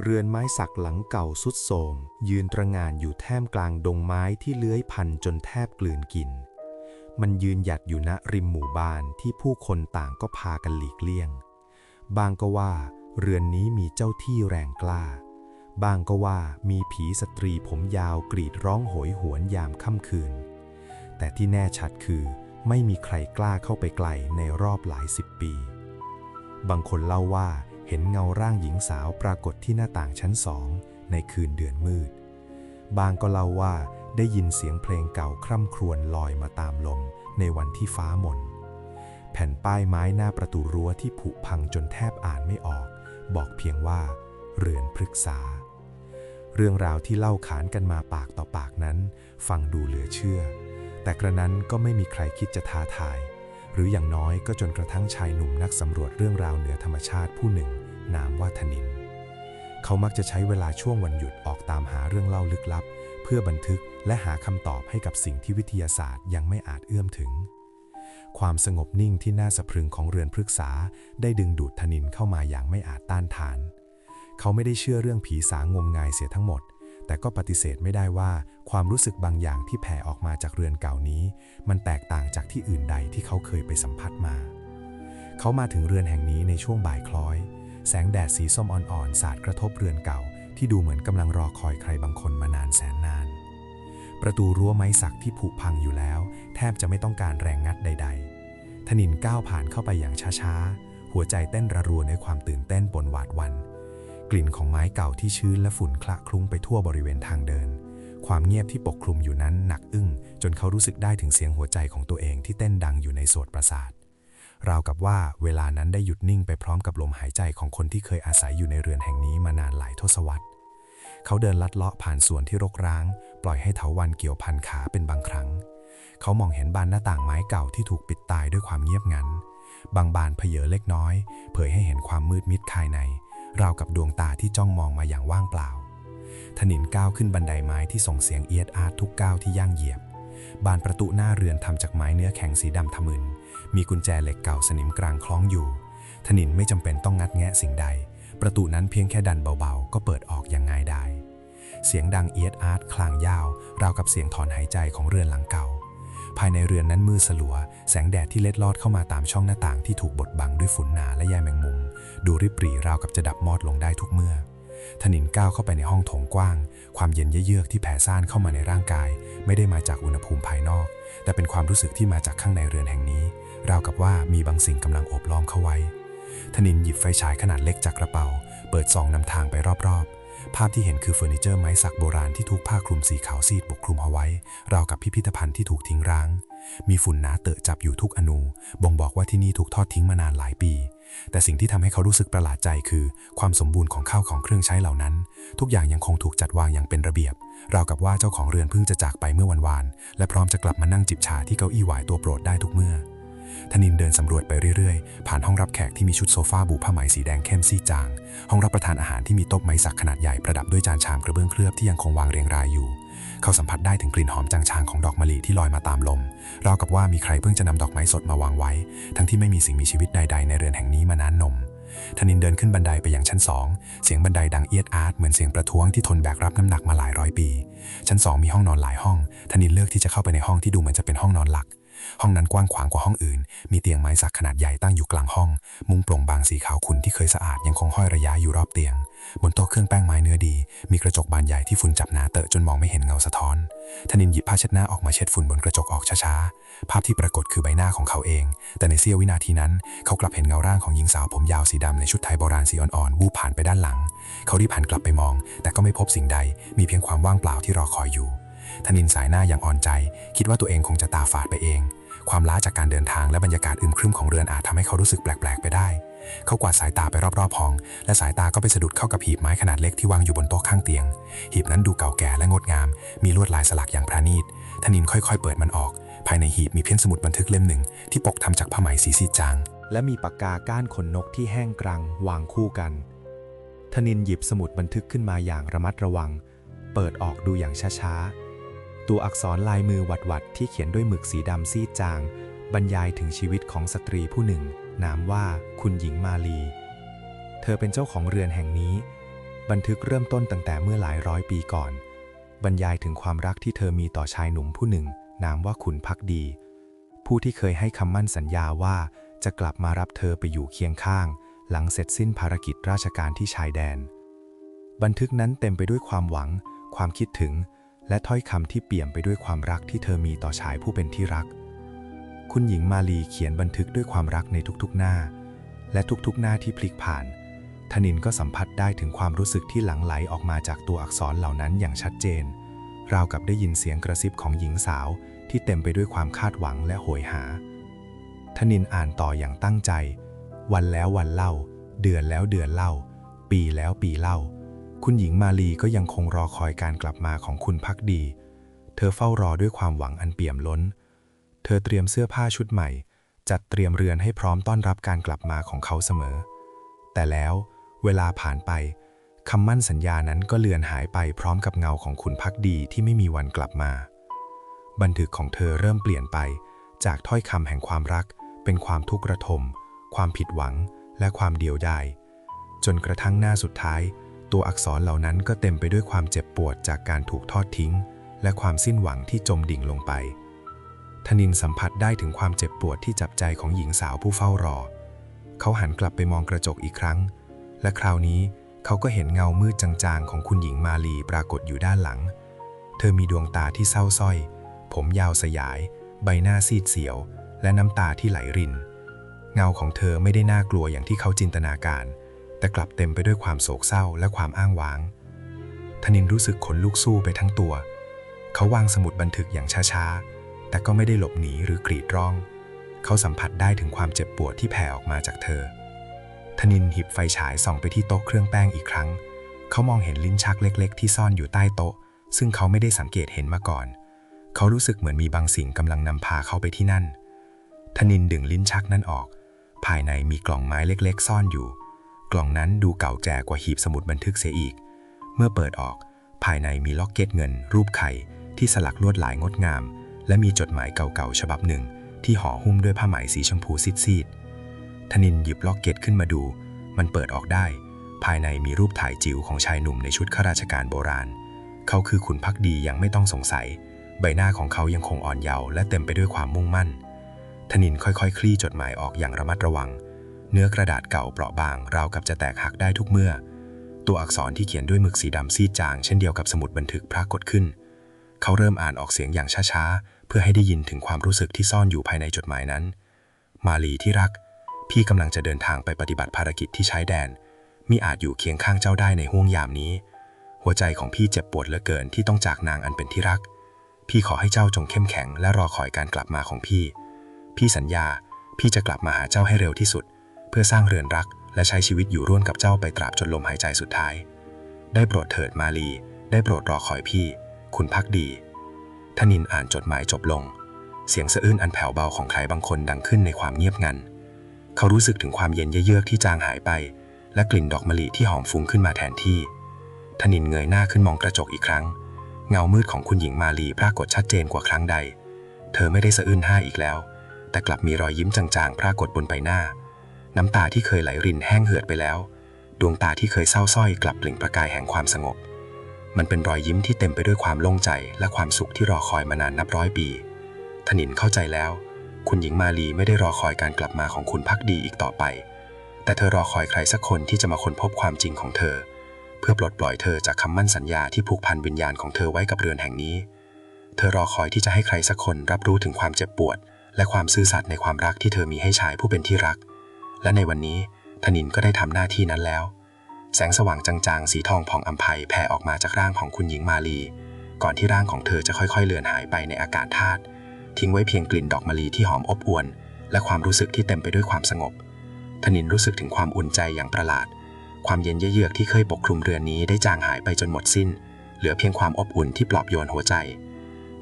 เรือนไม้สักหลังเก่าสุดโทรมยืนตระงานอยู่แท่มกลางดงไม้ที่เลื้อยพันจนแทบกลืนกิน มันยืนหยัดอยู่ณริมหมู่บ้านที่ผู้คนต่างก็พากันหลีกเลี่ยง บางก็ว่า เรือนนี้มีเจ้าที่แรงกล้า บางก็ว่ามีผีสตรีผมยาวกรีดร้องโหยหวนยามค่ำคืน แต่ที่แน่ชัดคือไม่มีใครกล้าเข้าไปไกลในรอบหลายสิบปี บางคนเล่าว่า เห็นเงาร่างหญิงสาวปรากฏที่หน้าต่างชั้นสองในคืนเดือนมืด บางก็เล่าว่าได้ยินเสียงเพลงเก่าคร่ำครวญลอยมาตามลมในวันที่ฟ้ามน แผ่นป้ายไม้หน้าประตูรั้วที่ผุพังจนแทบอ่านไม่ออก บอกเพียงว่า เรือนพฤกษา เรื่องราวที่เล่าขานกันมาปากต่อปากนั้น ฟังดูเหลือเชื่อ แต่กระนั้นก็ไม่มีใครคิดจะท้าทายหรืออย่างน้อยก็จนกระทั่งชายหนุ่มนักสำรวจเรื่องราวเหนือธรรมชาติผู้หนึ่ง นามว่าธนิน เขามักจะใช้เวลาช่วงวันหยุดออกตามหาเรื่องเล่าลึกลับ เพื่อบันทึกและหาคำตอบให้กับสิ่งที่วิทยาศาสตร์ยังไม่อาจเอื้อมถึง ความสงบนิ่งที่น่าสะพรึงของเรือนพฤกษา ได้ดึงดูดธนินเข้ามาอย่างไม่อาจต้านทาน เขาไม่ได้เชื่อเรื่องผีสางงมงายเสียทั้งหมดแต่ก็ปฏิเสธไม่ได้ว่าความรู้สึกบางอย่างที่แผ่ออกมาจากเรือนเก่านี้ มันแตกต่างจากที่อื่นใดที่เขาเคยไปสัมผัสมา เขามาถึงเรือนแห่งนี้ในช่วงบ่ายคล้อย แสงแดดสีส้มอ่อนๆ สาดกระทบเรือนเก่า ที่ดูเหมือนกำลังรอคอยใครบางคนมานานแสนนาน ประตูรั้วไม้สักที่ผุพังอยู่แล้ว แทบจะไม่ต้องการแรงงัดใด ๆ ธนินก้าวผ่านเข้าไปอย่างช้าๆ หัวใจเต้นระรัวในความตื่นเต้นปนหวาดวัน กลิ่นของไม้เก่าที่ชื้นและฝุ่นคละคลุ้งไปทั่วบริเวณทางเดิน ความเงียบที่ปกคลุมอยู่นั้นหนักอึ้งจนเขารู้สึกได้ถึงเสียงหัวใจของตัวเองที่เต้นดังอยู่ในโสตประสาท ราวกับว่าเวลานั้นได้หยุดนิ่งไปพร้อมกับลมหายใจของคนที่เคยอาศัยอยู่ในเรือนแห่งนี้มานานหลายทศวรรษ เขาเดินลัดเลาะผ่านสวนที่รกร้าง ปล่อยให้เถาวันเกี่ยวพันขาเป็นบางครั้ง เขามองเห็นบานหน้าต่างไม้เก่าที่ถูกปิดตายด้วยความเงียบงัน บางบานเพเยอเล็กน้อย เผยให้เห็นความมืดมิดภายใน ราวกับดวงตาที่จ้องมองมาอย่างว่างเปล่าถนินก้าวขึ้นบันไดไม้ที่ส่งเสียงเอียดอาร์ทุกก้าวที่ย่างเหยียบ บานประตูหน้าเรือนทำจากไม้เนื้อแข็งสีดำทะมึน มีกุญแจเหล็กเก่าสนิมกลางคล้องอยู่ ถนินไม่จำเป็นต้องงัดแงะสิ่งใด ประตูนั้นเพียงแค่ดันเบาๆ ก็เปิดออกอย่างง่ายดายเสียงดังเอียดอาร์ตคลางยาว ราวกับเสียงถอนหายใจของเรือนหลังเก่า ภายในเรือนนั้นมืดสลัว แสงแดดที่เล็ดลอดเข้ามาตามช่องหน้าต่างที่ถูกบดบังด้วยฝุ่นหนาและใยแมงมุม ดูริบหรี่ราวกับจะดับมอดลงได้ทุกเมื่อถนินก้าวเข้าไปในห้องโถงกว้าง ความเย็นเยือกที่แผ่ซ่านเข้ามาในร่างกาย ไม่ได้มาจากอุณหภูมิภายนอก แต่เป็นความรู้สึกที่มาจากข้างในเรือนแห่งนี้ ราวกับว่ามีบางสิ่งกำลังโอบล้อมเข้าไว้ ธนินหยิบไฟฉายขนาดเล็กจากกระเป๋า เปิดส่องนำทางไปรอบๆ ภาพที่เห็นคือเฟอร์นิเจอร์ไม้สักโบราณที่ถูกผ้าคลุมสีขาวซีดปกคลุมเอาไว้ ราวกับพิพิธภัณฑ์ที่ถูกทิ้งร้าง มีฝุ่นหนาเตอะจับอยู่ทุกอนู บ่งบอกว่าที่นี่ถูกทอดทิ้งมานานหลายปี แต่สิ่งที่ทำให้เขารู้สึกประหลาดใจคือ ความสมบูรณ์ของข้าวของเครื่องใช้เหล่านั้น ทุกอย่างยังคงถูกจัดวางอย่างเป็นระเบียบ ราวกับว่าเจ้าของเรือนเพิ่งจะจากไปเมื่อวันวาน และพร้อมจะกลับมานั่งจิบชาที่เก้าอี้หวายตัวโปรดได้ทุกเมื่อ ธนินเดินสำรวจไปเรื่อยๆ ผ่านห้องรับแขกที่มีชุดโซฟาบูผ้าไหมสีแดงเข้มซีดจาง ห้องรับประทานอาหารที่มีโต๊ะไม้สักขนาดใหญ่ประดับด้วยจานชามกระเบื้องเคลือบที่ยังคงวางเรียงรายอยู่ เขาสัมผัสได้ถึงกลิ่นหอมจางๆของดอกมะลิที่ลอยมาตามลม ราวกับว่ามีใครเพิ่งจะนำดอกไม้สดมาวางไว้ ทั้งที่ไม่มีสิ่งมีชีวิตใด ๆ ในเรือนแห่งนี้มานานนมธนินเดินขึ้นบันไดไปยังชั้นสองเสียงบันไดดังเอียดอาร์ตเหมือนเสียงประท้วงที่ทนแบกรับน้ำหนักมาหลายร้อยปี ชั้นสองมีห้องนอนหลายห้องธนินเลือกที่จะเข้าไปในห้องที่ดูเหมือนจะเป็นห้องนอนหลัก ห้องนั้นกว้างขวางกว่าห้องอื่น มีเตียงไม้สักขนาดใหญ่ตั้งอยู่กลางห้อง มุ้งโปร่งบางสีขาวขุ่นที่เคยสะอาดยังคงห้อยระยะอยู่รอบเตียง บนโต๊ะเครื่องแป้งไม้เนื้อดี มีกระจกบานใหญ่ที่ฝุ่นจับหนาเตอะจนมองไม่เห็นเงาสะท้อนธนินหยิบผ้าเช็ดหน้าออกมาเช็ดฝุ่นบนกระจกออกช้าๆ ภาพที่ปรากฏคือใบหน้าของเขาเอง แต่ในเสี้ยววินาทีนั้นเขากลับเห็นเงาร่างของหญิงสาวผมยาวสีดำในชุดไทยโบราณสีอ่อนๆ วูบผ่านไปด้านหลัง เขารีบหันกลับไปมอง แต่ก็ไม่พบสิ่งใด มีเพียงความว่างเปล่าที่รอคอยอยู่ ธนินสายหน้าอย่างอ่อนใจ คิดว่าตัวเองคงจะตาฝาดไปเอง ความล้าจากการเดินทางและบรรยากาศอึมครึมของเรือนอาจทำให้เขารู้สึกแปลกๆ ไปได้ เขากวาดสายตาไปรอบๆห้อง และสายตาก็ไปสะดุดเข้ากับหีบไม้ขนาดเล็กที่วางอยู่บนโต๊ะข้างเตียง หีบนั้นดูเก่าแก่และงดงาม มีลวดลายสลักอย่างประณีตธนินค่อยๆ เปิดมันออก ภายในหีบมีเพี้ยนสมุดบันทึกเล่มหนึ่ง ที่ปกทำจากผ้าไหมสีซีจาง และมีปากกาก้านขนนกที่แห้งกรังวางคู่กันธนินหยิบสมุดบันทึกขึ้นมาอย่างระมัดระวัง เปิดออกดูอย่างช้าๆ ตัวอักษรลายมือหวัดๆที่เขียนด้วยหมึกสีดำซีดจาง บรรยายถึงชีวิตของสตรีผู้หนึ่ง นามว่าคุณหญิงมาลี เธอเป็นเจ้าของเรือนแห่งนี้ บันทึกเริ่มต้นตั้งแต่เมื่อหลายร้อยปีก่อน บรรยายถึงความรักที่เธอมีต่อชายหนุ่มผู้หนึ่ง นามว่าขุนพักดี ผู้ที่เคยให้คำมั่นสัญญาว่าจะกลับมารับเธอไปอยู่เคียงข้าง หลังเสร็จสิ้นภารกิจราชการที่ชายแดน บันทึกนั้นเต็มไปด้วยความหวัง ความคิดถึง และถ้อยคำที่เปี่ยมไปด้วยความรักที่เธอมีต่อชายผู้เป็นที่รัก คุณหญิงมาลีเขียนบันทึกด้วยความรักในทุกๆหน้า และทุกๆหน้าที่พลิกผ่านธนินก็สัมผัสได้ถึงความรู้สึกที่หลั่งไหลออกมาจากตัวอักษรเหล่านั้นอย่างชัดเจน ราวกับได้ยินเสียงกระซิบของหญิงสาวที่เต็มไปด้วยความคาดหวังและโหยหาธนินอ่านต่ออย่างตั้งใจ วันแล้ววันเล่า เดือนแล้วเดือนเล่า ปีแล้วปีเล่า คุณหญิงมาลีก็ยังคงรอคอยการกลับมาของคุณพักดี เธอเฝ้ารอด้วยความหวังอันเปี่ยมล้น เธอเตรียมเสื้อผ้าชุดใหม่ จัดเตรียมเรือนให้พร้อมต้อนรับการกลับมาของเขาเสมอ แต่แล้วเวลาผ่านไปคำมั่นสัญญานั้นก็เลือนหายไปพร้อมกับเงาของคุณพักดีที่ไม่มีวันกลับมา บันทึกของเธอเริ่มเปลี่ยนไป จากถ้อยคำแห่งความรัก เป็นความทุกข์ระทม ความผิดหวัง และความเดียวดายจนกระทั่งหน้าสุดท้าย ตัวอักษรเหล่านั้นก็เต็มไปด้วยความเจ็บปวดจากการถูกทอดทิ้ง และความสิ้นหวังที่จมดิ่งลงไป ธนินสัมผัสได้ถึงความเจ็บปวดที่จับใจของหญิงสาวผู้เฝ้ารอ เขาหันกลับไปมองกระจกอีกครั้ง และคราวนี้เขาก็เห็นเงามืดจางๆ ของคุณหญิงมาลีปรากฏอยู่ด้านหลัง เธอมีดวงตาที่เศร้าส้อย ผมยาวสยาย ใบหน้าซีดเสียว และน้ำตาที่ไหลริน เงาของเธอไม่ได้น่ากลัวอย่างที่เขาจินตนาการ แต่กลับเต็มไปด้วยความโศกเศร้าและความอ้างว้าง ธนินรู้สึกขนลุกสู้ไปทั้งตัว เขาวางสมุดบันทึกอย่างช้าๆ แต่ก็ไม่ได้หลบหนีหรือกรีดร้อง เขาสัมผัสได้ถึงความเจ็บปวดที่แผ่ออกมาจากเธอ ธนินหยิบไฟฉายส่องไปที่โต๊ะเครื่องแป้งอีกครั้ง เขามองเห็นลิ้นชักเล็ก ๆ ที่ซ่อนอยู่ใต้โต๊ะ ซึ่งเขาไม่ได้สังเกตเห็นมาก่อน เขารู้สึกเหมือนมีบางสิ่งกำลังนำพาเขาไปที่นั่น ธนินดึงลิ้นชักนั้นออก ภายในมีกล่องไม้เล็ก ๆ ซ่อนอยู่ กล่องนั้นดูเก่าแก่กว่าหีบสมุดบันทึกเสียอีก เมื่อเปิดออก ภายในมีล็อกเก็ตเงิน รูปไข่ ที่สลักลวดลายงดงาม และมีจดหมายเก่าๆฉบับหนึ่ง ที่ห่อหุ้มด้วยผ้าไหมสีชมพูซีดๆธนินหยิบล็อกเก็ตขึ้นมาดู มันเปิดออกได้ ภายในมีรูปถ่ายจิ๋วของชายหนุ่มในชุดข้าราชการโบราณ เขาคือขุนพักดีย่างไม่ต้องสงสัย ใบหน้าของเขายังคงอ่อนเยาว์และเต็มไปด้วยความมุ่งมั่นธนินค่อยๆ คลี่จดหมายออกอย่างระมัดระวัง เนื้อกระดาษเก่าเปราะบางราวกับจะแตกหักได้ทุกเมื่อ ตัวอักษรที่เขียนด้วยหมึกสีดำซีดจางเช่นเดียวกับสมุดบันทึกปรากฏขึ้น เขาเริ่มอ่านออกเสียงอย่างช้าๆ เพื่อให้ได้ยินถึงความรู้สึกที่ซ่อนอยู่ภายในจดหมายนั้น มาลีที่รัก พี่กำลังจะเดินทางไปปฏิบัติภารกิจที่ชายแดนมิอาจอยู่เคียงข้างเจ้าได้ในห่วงยามนี้ หัวใจของพี่เจ็บปวดเหลือเกินที่ต้องจากนางอันเป็นที่รัก พี่ขอให้เจ้าจงเข้มแข็งและรอคอยการกลับมาของพี่ พี่สัญญา พี่จะกลับมาหาเจ้าให้เร็วที่สุด เพื่อสร้างเรือนรัก และใช้ชีวิตอยู่ร่วมกับเจ้าไปตราบจนลมหายใจสุดท้าย ได้โปรดเถิดมาลี ได้โปรดรอคอยพี่ คุณพักดีธนินอ่านจดหมายจบลง เสียงสะอื้นอันแผ่วเบาของใครบางคนดังขึ้นในความเงียบงัน เขารู้สึกถึงความเย็นเยือกที่จางหายไป และกลิ่นดอกมะลิที่หอมฟุ้งขึ้นมาแทนที่ธนินเงยหน้าขึ้นมองกระจกอีกครั้ง เงามืดของคุณหญิงมาลีปรากฏชัดเจนกว่าครั้งใด เธอไม่ได้สะอื้นห้าอีกแล้ว แต่กลับมีรอยยิ้มจางๆ ปรากฏบนใบหน้า น้ำตาที่เคยไหลรินแห้งเหือดไปแล้ว ดวงตาที่เคยเศร้าส้อยกลับเปล่งประกายแห่งความสงบ มันเป็นรอยยิ้มที่เต็มไปด้วยความโล่งใจและความสุขที่รอคอยมานานนับร้อยปีธนินเข้าใจแล้ว คุณหญิงมาลีไม่ได้รอคอยการกลับมาของคุณพักดีอีกต่อไป แต่เธอรอคอยใครสักคนที่จะมาค้นพบความจริงของเธอ เพื่อปลดปล่อยเธอจากคำมั่นสัญญาที่ผูกพันวิญญาณของเธอไว้กับเรือนแห่งนี้ เธอรอคอยที่จะให้ใครสักคนรับรู้ถึงความเจ็บปวด และความซื่อสัตย์ในความรักที่เธอมีให้ชายผู้เป็นที่รัก และในวันนี้ธนินก็ได้ทำหน้าที่นั้นแล้ว แสงสว่างจางๆ สีทองผ่องอัมภัยแผ่ออกมาจากร่างของคุณหญิงมาลี ก่อนที่ร่างของเธอจะค่อยๆ เลือนหายไปในอากาศธาตุทิ้งไว้เพียงกลิ่นดอกมะลิที่หอมอบอวลและความรู้สึกที่เต็มไปด้วยความสงบธนินรู้สึกถึงความอุ่นใจอย่างประหลาด ความเย็นเยือกที่เคยปกคลุมเรือนนี้ได้จางหายไปจนหมดสิ้น เหลือเพียงความอบอุ่นที่ปลอบโยนหัวใจ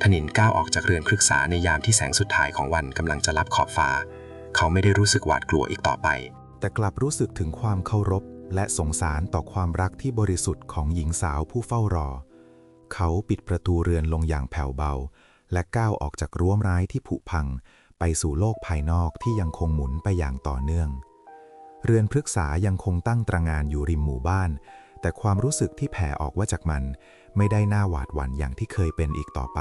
ธนินก้าวออกจากเรือนพฤกษาในยามที่แสงสุดท้ายของวันกำลังจะลับขอบฟ้า เขาไม่ได้รู้สึกหวาดกลัวอีกต่อไป แต่กลับรู้สึกถึงความเคารพ และสงสารต่อความรักที่บริสุทธิ์ของหญิงสาวผู้เฝ้ารอ เขาปิดประตูเรือนลงอย่างแผ่วเบา และก้าวออกจากรั้วไม้ที่ผุพัง ไปสู่โลกภายนอกที่ยังคงหมุนไปอย่างต่อเนื่อง เรือนพฤกษายังคงตั้งตระงานอยู่ริมหมู่บ้าน แต่ความรู้สึกที่แผ่ออกว่าจากมัน ไม่ได้น่าหวาดหวั่นอย่างที่เคยเป็นอีกต่อไป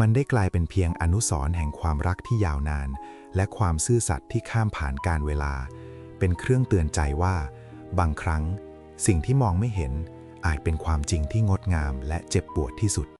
มันได้กลายเป็นเพียงอนุสรณ์แห่งความรักที่ยาวนาน และความซื่อสัตย์ที่ข้ามผ่านการเวลา เป็นเครื่องเตือนใจว่า บางครั้ง สิ่งที่มองไม่เห็นอาจเป็นความจริงที่งดงามและเจ็บปวดที่สุด